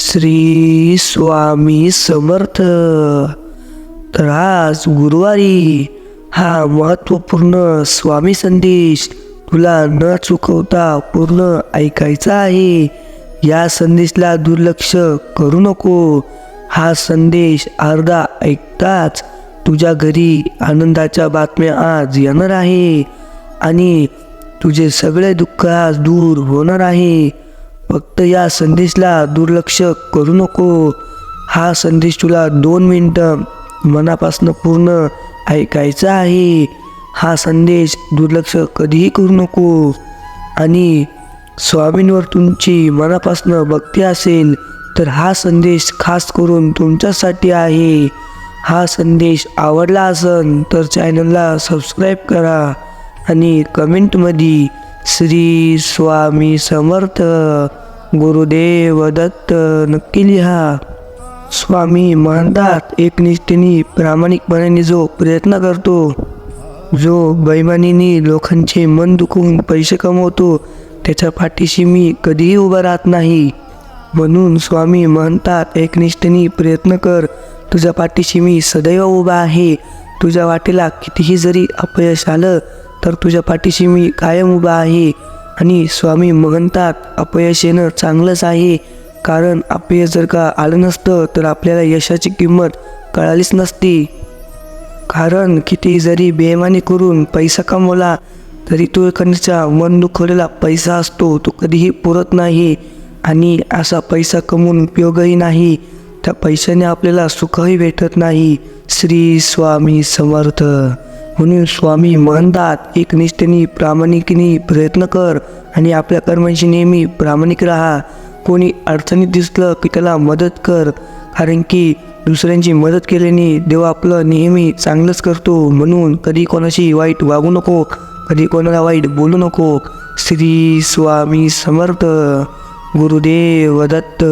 श्री स्वामी समर्थ. तर आज गुरुवारी हा महत्त्वपूर्ण स्वामी संदेश तुला न चुकवता पूर्ण ऐकायचा आहे. या संदेशला दुर्लक्ष करू नको. हा संदेश अर्धा ऐकताच तुझ्या घरी आनंदाच्या बातम्या आज येणार आहे. आणि तुझे सगळे दुःख आज दूर होणार आहे. फक्त या संदेशला दुर्लक्ष करू नको. हा संदेश तुला दोन मिनटं मनापासून पूर्ण ऐकायचा आहे. हा संदेश दुर्लक्ष कधीही करू नको. आणि स्वामींवर तुमची मनापासून भक्ती असेल तर हा संदेश खास करून तुमच्यासाठी आहे. हा संदेश आवडला असन तर चॅनलला सबस्क्राईब करा आणि कमेंटमध्ये श्री स्वामी समर्थ. गुरुदेव दत्त नक्की लिहा. स्वामी म्हणतात एकनिष्ठेने प्रामाणिकपणाने जो प्रयत्न करतो जो बैमानीने लोकांचे मन दुखवून पैसे कमवतो त्याच्या पाठीशी मी कधीही उभा राहत नाही. म्हणून स्वामी म्हणतात एकनिष्ठेने प्रयत्न कर तुझ्या पाठीशी मी सदैव उभा आहे. तुझ्या वाटेला कितीही जरी अपयश आलं तर तुझ्या पाठीशी मी कायम उभा आहे. आणि स्वामी म्हणतात अपयश येणं चांगलंच आहे. कारण अपयश जर का आलं नसतं तर आपल्याला यशाची किंमत कळालीच नसती. कारण किती जरी बेमानी करून पैसा कमवला तरी तो एखाद्याच्या मन दुखवलेला पैसा असतो तो कधीही पुरत नाही. आणि असा पैसा कमवून उपयोगही नाही. त्या पैशाने आपल्याला सुखही भेटत नाही. श्री स्वामी समर्थ. म्हणून स्वामी म्हणतात एक निष्ठेने प्रामाणिकने प्रयत्न कर आणि आपल्या कर्मांशी नेहमी प्रामाणिक राहा. कोणी अडचणीत दिसलं की त्याला मदत कर कारण की दुसऱ्यांची मदत केल्याने देव आपलं नेहमी चांगलंच करतो. म्हणून कधी कोणाशी वाईट वागू नको कधी कोणाला वाईट बोलू नको. श्री स्वामी समर्थ. गुरुदेव दत्त.